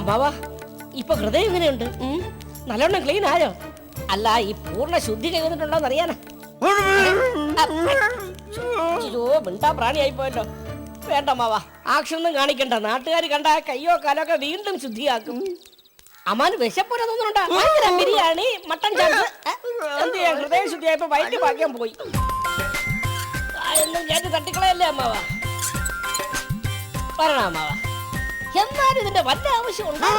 അമ്മാവാ ഇപ്പൊ ഹൃദയം എങ്ങനെയുണ്ട്? ഉം? നല്ലോണം ക്ലീൻ ആയോ? അല്ല ഈ പൂർണ ശുദ്ധി കൈവന്നിട്ടുണ്ടോന്ന് അറിയാനാ. അയ്യോ മിണ്ടാ പ്രാണിയായി പോയല്ലോ വേണ്ട അമ്മാവാ ആക്ഷനൊന്നും കാണിക്കണ്ട. നാട്ടുകാർ കണ്ട കയ്യോ കാലോ ഒക്കെ വീണ്ടും ശുദ്ധിയാക്കും. അമ്മാന് വിശപ്പോലെ തോന്നുന്നുണ്ടോ? ബിരിയാണി മട്ടൻ ചാപ്പ് എന്ത് ചെയ്യാൻ? ഹൃദയ ശുദ്ധിയായപ്പോ വയറ്റ് പാക്കാൻ പോയി. ആ, എന്നും കേട്ട് തട്ടിക്കളയല്ലേ അമ്മാവാ? പറയണ അമ്മാവാ എന്നാലും ഇതിന്റെ വല്ല ആവശ്യമുണ്ടോ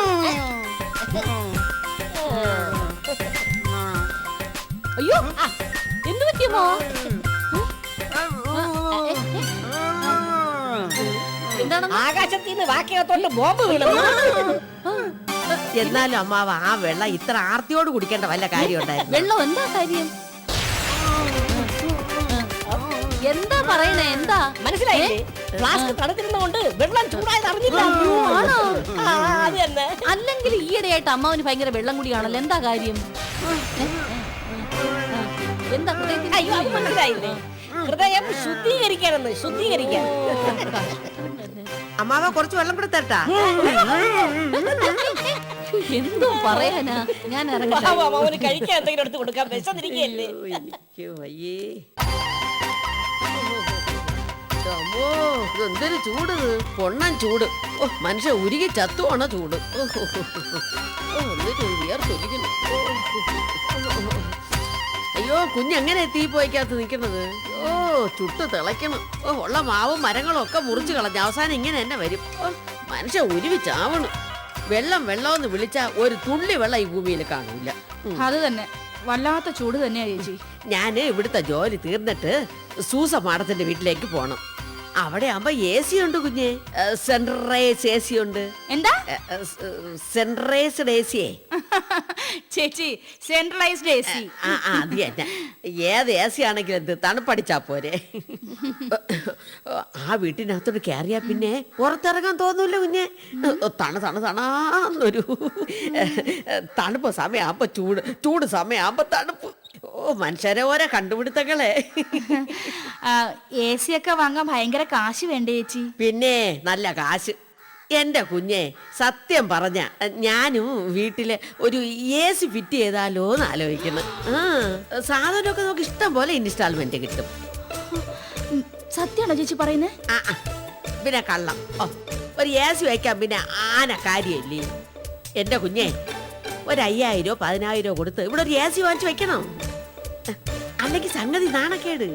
അയ്യോ എന്ത് പറ്റിയമ്മോ ആകാശത്തിന്ന് വാക്കകത്തോട്ട് ബോംബ് വീണു. എന്നാലും അമ്മാവ ആ വെള്ളം ഇത്ര ആർത്തിയോട് കുടിക്കേണ്ട വല്ല കാര്യം ഉണ്ടായിരുന്നു? വെള്ളം എന്താ കാര്യം? എന്താ പറയണേ? എന്താ? മനസ്സിലായില്ലേ? ഫ്ലാസ്ക് തണുത്തിരുന്നോണ്ട് വെള്ളം ചൂടായത് അറിഞ്ഞില്ല. ആണോ? അത് തന്നെ. അല്ലെങ്കിൽ ഈയിടെയായിട്ട് അമ്മാവന് ഭയങ്കര വെള്ളം കൂടിയാണല്ലോ. എന്താ കാര്യം? എന്താ അയ്യോ അത് മനസ്സിലായില്ലേ? ഹൃദയം ശുദ്ധീകരിക്കാനെന്ന് ശുദ്ധീകരിക്കാൻ. അമ്മാവ കുറച്ച് വെള്ളം കൂടെ തരട്ടാ എന്തോ പറയാനാ? ഞാൻ കഴിക്കാൻ എന്തെങ്കിലും എടുത്ത് കൊടുക്കാൻ വിശന്നിരിക്കല്ലേ എനിക്ക് വയ്യേ അമ്മോ, ചൂട്. പൊണ്ണൻ ചൂട്. ഓ മനുഷ്യ ഉരുകി ചത്തുവാണ ചൂട്. എന്നിട്ട് വിയർത്തൊലിക്കുന്നു. അയ്യോ കുഞ്ഞെങ്ങനെ തീ പോയിക്കകത്ത് നിൽക്കുന്നത്? ഓ ചുട്ട് തിളയ്ക്കണം. ഓ ഉള്ള മാവും മരങ്ങളും ഒക്കെ മുറിച്ച് കളഞ്ഞ് അവസാനം ഇങ്ങനെ തന്നെ വരും. ഓ മനുഷ്യ ഉരുവി ചാവണം. വെള്ളം വെള്ളം എന്ന് വിളിച്ചാൽ ഒരു തുള്ളി വെള്ളം ഈ ഭൂമിയിൽ കാണൂല അത് തന്നെ. വല്ലാത്ത ചൂട് തന്നെയാ ചേച്ചി. ഞാൻ ഇവിടുത്തെ ജോലി തീർന്നിട്ട് സൂസ മാഡത്തിന്റെ വീട്ടിലേക്ക് പോണം. അവിടെ ആകുമ്പോ എ സി ഉണ്ട് കുഞ്ഞെ. സെൻട്രൈസ് എ സി ഉണ്ട്. എന്താ? സെൻട്രൈസ്ഡ് എ സിയെ ചേച്ചി സെൻട്രലൈസ്ഡ് എ സി ആ ആ, അത് തന്നെ ഏത് എ സി ആണെങ്കിലും എന്ത് തണുപ്പടിച്ചാ പോരെ. ആ വീട്ടിനകത്തോട്ട് കയറിയാ പിന്നെ പുറത്തിറങ്ങാൻ തോന്നൂല കുഞ്ഞെ. തണു തണു തണാന്നൊരു തണുപ്പ് സമയമാകുമ്പോ ചൂട് ചൂട് സമയമാകുമ്പോ തണുപ്പ്. ഓ മനുഷ്യരെ ഓരോ കണ്ടുപിടുത്തങ്ങളെ. എ സി ഒക്കെ വാങ്ങാൻ ഭയങ്കര കാശ് വേണ്ടേ ചേച്ചി? പിന്നെ നല്ല കാശ്. എന്റെ കുഞ്ഞെ സത്യം പറഞ്ഞ ഞാനും വീട്ടിലെ ഒരു എ സി ഫിറ്റ് ചെയ്താലോ എന്ന് ആലോചിക്കുന്നു. ആ സാധനമൊക്കെ നമുക്ക് ഇഷ്ടം പോലെ ഇൻസ്റ്റാൾമെന്റ് കിട്ടും. സത്യമാണോ ചേച്ചി പറയുന്നത് ആ ആ. പിന്നെ കള്ളം. ഓ ഒരു എ സി വയ്ക്കാൻ പിന്നെ ആന കാര്യമില്ലേ? എന്റെ കുഞ്ഞെ ഒരു അയ്യായിരോ പതിനായിരോ കൊടുത്ത് ഇവിടെ ഒരു എ സി വാങ്ങിച്ച് വെക്കണം? அன்னைக்கு சங்கதி தானே கேடு?